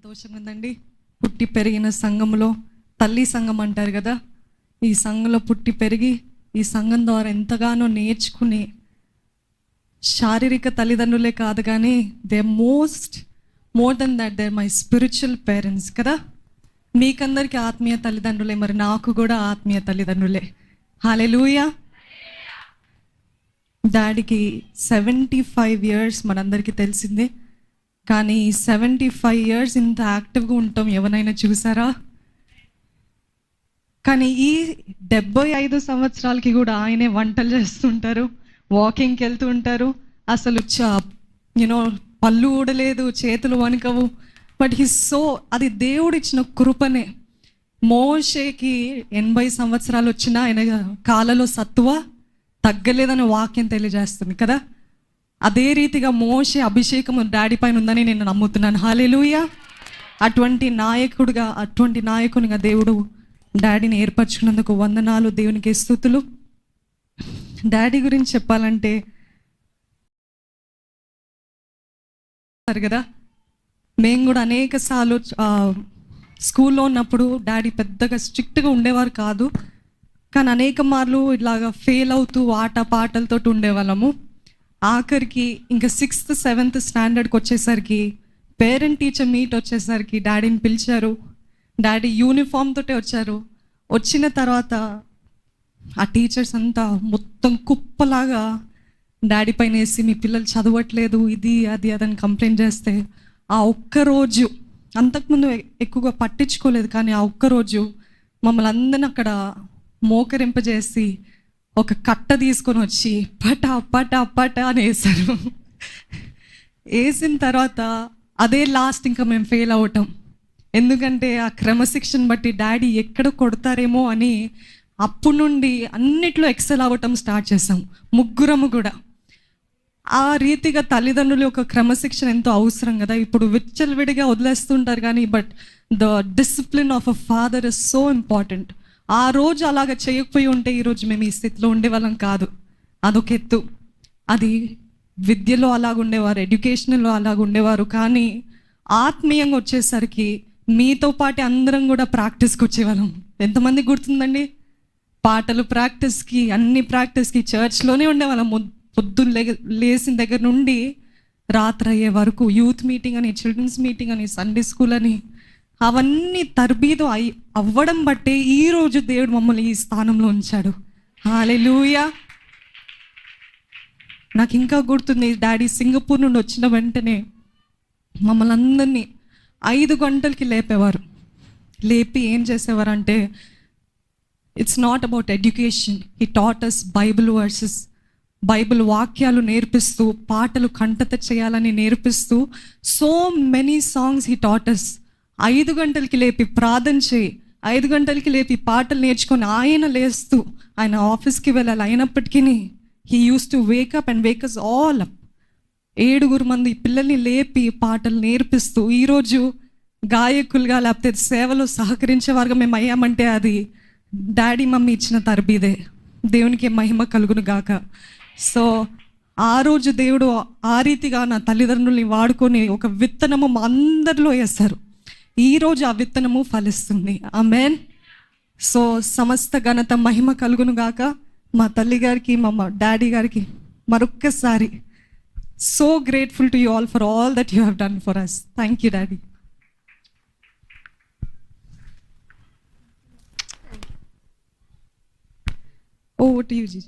సంతోషం ఉందండి పుట్టి పెరిగిన సంఘంలో తల్లి సంఘం అంటారు కదా. ఈ సంఘంలో పుట్టి పెరిగి ఈ సంఘం ద్వారా ఎంతగానో నేర్చుకుని శారీరక తల్లిదండ్రులే కాదు కానీ they most more than that they my spiritual parents కదా. మీకందరికీ ఆత్మీయ తల్లిదండ్రులే మరి నాకు కూడా ఆత్మీయ తల్లిదండ్రులే. హాలెలూయా. డాడీకి సెవెంటీ ఫైవ్ ఇయర్స్ మనందరికీ తెలిసిందే. కానీ సెవెంటీ ఫైవ్ ఇయర్స్ ఇంత యాక్టివ్గా ఉంటాం ఎవరైనా చూసారా? కానీ ఈ డెబ్బై ఐదు సంవత్సరాలకి కూడా ఆయనే వంటలు చేస్తుంటారు వాకింగ్కి వెళ్తూ ఉంటారు. అసలు చా యూనో పళ్ళు ఊడలేదు చేతులు వణకవు. బట్ హీ సో అది దేవుడిచ్చిన కృపనే. మోషేకి ఎనభై సంవత్సరాలు వచ్చినా ఆయన కాలలో సత్తువ తగ్గలేదని వాక్యం తెలియజేస్తుంది కదా. అదే రీతిగా మోసే అభిషేకం డాడీ పైన ఉందని నేను నమ్ముతున్నాను. హాలేలుయ అటువంటి నాయకుడిగా అటువంటి నాయకునిగా దేవుడు డాడీని ఏర్పరచుకున్నందుకు వందనాలు దేవునికి స్థుతులు. డాడీ గురించి చెప్పాలంటే కదా? మేము కూడా అనేక సార్లు స్కూల్లో ఉన్నప్పుడు డాడీ పెద్దగా స్ట్రిక్ట్గా ఉండేవారు కాదు. కానీ అనేక మార్లు ఇలాగా ఫెయిల్ అవుతూ ఆట పాటలతో ఉండేవాళ్ళము. ఆఖరికి ఇంకా సిక్స్త్ సెవెంత్ స్టాండర్డ్కి వచ్చేసరికి పేరెంట్ టీచర్ మీట్ వచ్చేసరికి డాడీని పిలిచారు. డాడీ యూనిఫామ్ తోటే వచ్చారు. వచ్చిన తర్వాత ఆ టీచర్స్ అంతా మొత్తం కుప్పలాగా డాడీ పైన వేసి మీ పిల్లలు చదవట్లేదు ఇది అది అదని కంప్లైంట్ చేస్తే ఆ ఒక్క రోజు అంతకుముందు ఎక్కువగా పట్టించుకోలేదు కానీ ఆ ఒక్క రోజు మమ్మల్ని అందరిని అక్కడ మోకరింపజేసి ఒక కట్ట తీసుకొని వచ్చి పట పట పట అని వేశారు వేసిన తర్వాత అదే లాస్ట్ ఇంకా మేము ఫెయిల్ అవటం. ఎందుకంటే ఆ క్రమశిక్షణ బట్టి డాడీ ఎక్కడ కొడతారేమో అని అప్పటి నుండి అన్నిట్లో ఎక్సెల్ అవ్వటం స్టార్ట్ చేసాం ముగ్గురము కూడా. ఆ రీతిగా తల్లిదండ్రులు యొక్క క్రమశిక్షణ ఎంతో అవసరం కదా. ఇప్పుడు విచ్చలవిడిగా వదిలేస్తుంటారు కానీ but the discipline of a father is so important ఆ రోజు అలాగ చేయకపోయి ఉంటే ఈరోజు మేము ఈ స్థితిలో ఉండేవాళ్ళం కాదు. అదొక ఎత్తు అది విద్యలో అలాగుండేవారు ఎడ్యుకేషన్లో అలాగుండేవారు కానీ ఆత్మీయంగా వచ్చేసరికి మీతో పాటు అందరం కూడా ప్రాక్టీస్కి వచ్చేవాళ్ళం. ఎంతమంది గుర్తుందండి? పాటలు ప్రాక్టీస్కి అన్ని ప్రాక్టీస్కి చర్చ్లోనే ఉండేవాళ్ళం. పొద్దున్న లే లేచిన దగ్గర నుండి రాత్రి అయ్యే వరకు యూత్ మీటింగ్ అని చిల్డ్రన్స్ మీటింగ్ అని సండే స్కూల్ అని అవన్నీ తర్బీదు అయి అవ్వడం బట్టే ఈ రోజు దేవుడు మమ్మల్ని ఈ స్థానంలో ఉంచాడు. హాలెలూయా నాకు ఇంకా గుర్తుంది డాడీ సింగపూర్ నుండి వచ్చిన వెంటనే మమ్మల్ని అందరినీ ఐదు గంటలకి లేపేవారు. లేపి ఏం చేసేవారు అంటే ఇట్స్ నాట్ అబౌట్ ఎడ్యుకేషన్ ఈ టాటస్ బైబిల్ వర్సెస్ బైబిల్ వాక్యాలు నేర్పిస్తూ పాటలు కంటత చేయాలని నేర్పిస్తూ so many songs he taught us ఐదు గంటలకి లేపి ప్రార్థన చేయి. ఐదు గంటలకి లేపి పాటలు నేర్చుకొని ఆయన లేస్తూ ఆయన ఆఫీస్కి వెళ్ళాలి అయినప్పటికీ he use to wake up and wakes all up ఏడుగురు మంది పిల్లల్ని లేపి పాటలు నేర్పిస్తూ ఈరోజు గాయకులుగా లేకపోతే సేవలో సహకరించే వారుగా మేము అయ్యామంటే అది డాడీ మమ్మీ ఇచ్చిన తరబీదే. దేవునికి మహిమ కలుగును గాక. సో ఆ రోజు దేవుడు ఆ రీతిగా నా తల్లిదండ్రుల్ని వాడుకొని ఒక విత్తనము అందరిలో వేస్తారు ఈరోజు ఆ విత్తనము ఫలిస్తుంది. ఆమెన్ సో సమస్త ఘనత మహిమ కలుగును గాక. మా తల్లి గారికి మా మా డాడీ గారికి మరొక్కసారి so grateful to you all for all that you have done for us thank you daddy. Oh to you G